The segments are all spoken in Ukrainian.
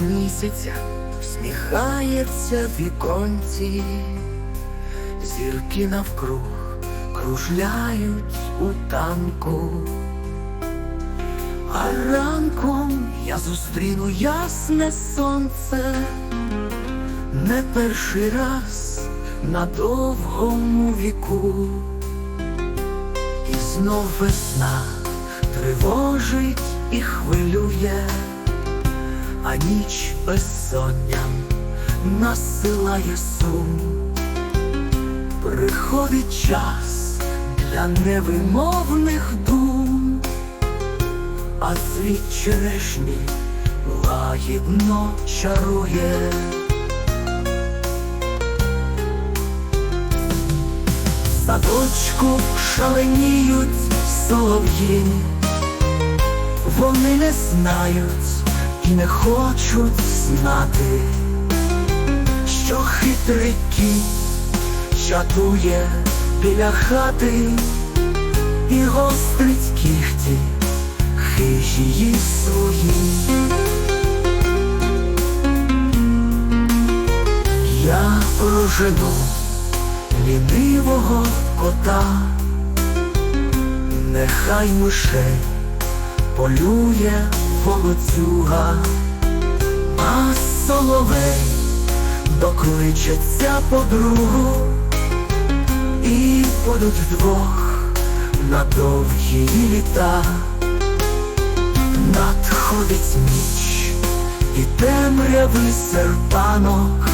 місяця всміхається віконці, зірки навкруг кружляють у танку, а ранком я зустріну ясне сонце, не перший раз на довгому віку, і знов весна тривожить і хвилює, а ніч безсонням насилає сум. Приходить час для невимовних дум, а цвіт черешні лагідно чарує. Садочку шаленіють солов'ї, вони не знають не хочуть знати, що хитрий кіт чатує біля хати і гострить кіхті хижі свої. Я прожену лінивого кота, нехай мишей полює волоцюга, а соловей докличеться подругу і будуть вдвох на довгі літа. Надходить ніч, і темрявий серпанок.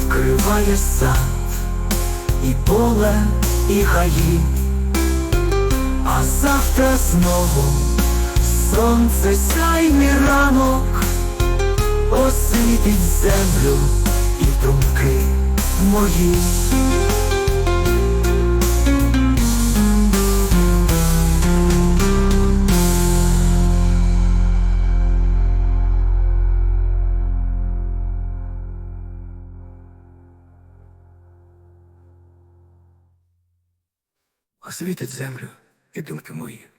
Вкриває сад, і поле, і гаї, а завтра знову сонце сяйний ранок освітить землю і думки мої. Освітить землю і думки мої.